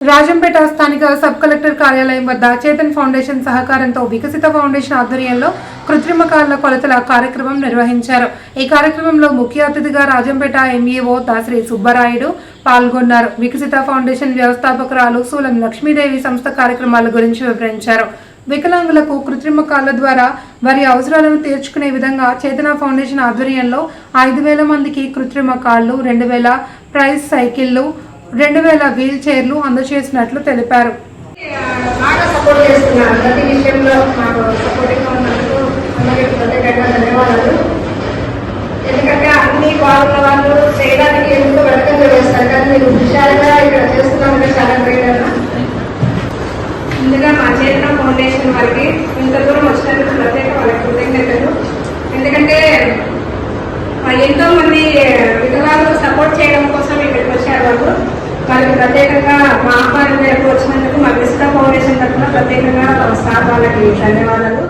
రాజంపేట స్థానిక sub collector కార్యాలయం వద్ద చేతన్ ఫౌండేషన్ సహకారంతో వికసిత ఫౌండేషన్ ఆధ్వర్యంలో కృత్రిమ కాళ్ళ కొలతల కార్యక్రమం నిర్వహించారు. ఈ కార్యక్రమంలో ముఖ్య అతిథిగా రాజంపేట ఎంఈఓ దాసరి సుబ్బరాయుడు పాల్గొన్నారు. వికసిత ఫౌండేషన్ వ్యవస్థాపకురాలు సూలం లక్ష్మీదేవి సంస్థ కార్యక్రమాల గురించి వివరించారు. వికలాంగులకు కృత్రిమ కాళ్ళ ద్వారా వారి అవసరాలను తీర్చుకునే విధంగా చేతన ఫౌండేషన్ ఆధ్వర్యంలో ఐదు వేల మందికి కృత్రిమ కాళ్ళు రెండు వేల ప్రైజ్ సైకిళ్ళు రెండు వేల వీల్ చైర్లు అందజేసినట్లు తెలిపారు. బాగా సపోర్ట్ చేస్తున్నారు. ప్రతి విషయంలో మాకు సపోర్టింగ్గా ఉన్నందుకు అందరికీ ప్రత్యేకంగా ధన్యవాదాలు. ఎందుకంటే అన్ని బాగున్న వాళ్ళు చేయడానికి ఎంతో వెనకంగా వేస్తారు కానీ మీరు హుషారుగా ఇక్కడ చేస్తున్నామంటే చాలా గ్రేట్ అన్న ముందుగా మా చేతన ఫౌండేషన్ వారికి ఇంత దూరం వచ్చినందుకు ప్రత్యేక వాళ్ళకి కృతజ్ఞతలు. ఎందుకంటే ఆ, ఎంతో మంది విధవాళ్ళు సపోర్ట్ చేయడం కోసం ఇక్కడికి వచ్చారు వాళ్ళు వాళ్ళకి ప్రత్యేకంగా మా ఆహ్వానం మేరకు వచ్చినందుకు మా విస్తా ఫౌండేషన్ తరఫున ప్రత్యేకంగా స్టాఫ్ వాళ్ళకి ధన్యవాదాలు.